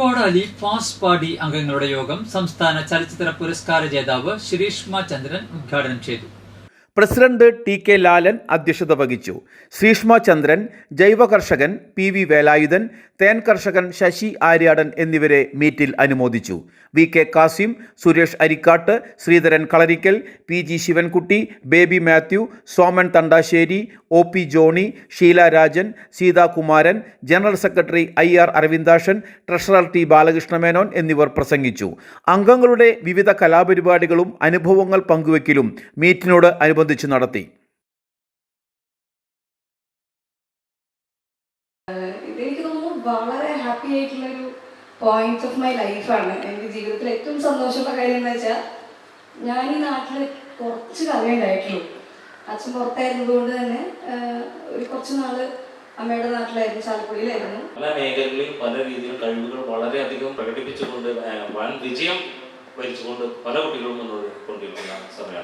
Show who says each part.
Speaker 1: കോടാലി pass party അംഗങ്ങളുടെ യോഗം സംസ്ഥാന ചലച്ചിത്ര പുരസ്കാര ജേതാവ് ശ്രീഷ്മ ചന്ദ്രൻ ഉദ്ഘാടനം ചെയ്തു.
Speaker 2: പ്രസിഡന്റ് ടി കെ ലാലൻ അധ്യക്ഷത വഹിച്ചു. ശ്രീഷ്മ ചന്ദ്രൻ ജൈവ കർഷകൻ പി വി വേലായുധൻ തേൻ കർഷകൻ ശശി ആര്യാടൻ എന്നിവരെ മീറ്റിൽ അനുമോദിച്ചു. V K Kasim Suresh Arikkattu Sreedharan Kalarikkal P G Sivankutty Baby Mathew Soman Thandassery O P Johny Sheela Rajan Seethakumaran general secretary I R Aravindakshan treasurer T Balakrishnamenon എന്നിവർ പ്രസംഗിച്ചു. അംഗങ്ങളുടെ വിവിധ കലാപരിപാടികളും അനുഭവങ്ങൾ പങ്കുവയ്ക്കലും മീറ്റിനോട് അനുബന്ധിച്ച് നടത്തി.
Speaker 3: ഇതെനിക്ക് തോന്നുന്നു വളരെ ഹാപ്പി ആയിട്ടുള്ള ഒരു പോയിന്റ് ഓഫ് മൈ ലൈഫാണ് എന്റെ ജീവിതത്തിൽ ഏറ്റവും സന്തോഷമുള്ള കാര്യം എന്ന് വെച്ചാൽ ഞാൻ ഈ നാട്ടിൽ കുറച്ച് കാലമേ ഉണ്ടായിട്ടുള്ളൂ. അച്ഛൻ പുറത്തായിരുന്നത് കൊണ്ട് തന്നെ ഒരു കുറച്ച് നാൾ അമ്മയുടെ നാട്ടിലായിരുന്നു ചാലക്കുടിയിലായിരുന്നു.
Speaker 4: പല മേഖലകളിലും പല രീതിയിലും കഴിവുകൾ വളരെയധികം പ്രകടിപ്പിച്ചുകൊണ്ട് വൻ വിജയം വരിച്ചുകൊണ്ട് പല കുട്ടികളും മുന്നോട്ട് കൊണ്ടിരിക്കുന്ന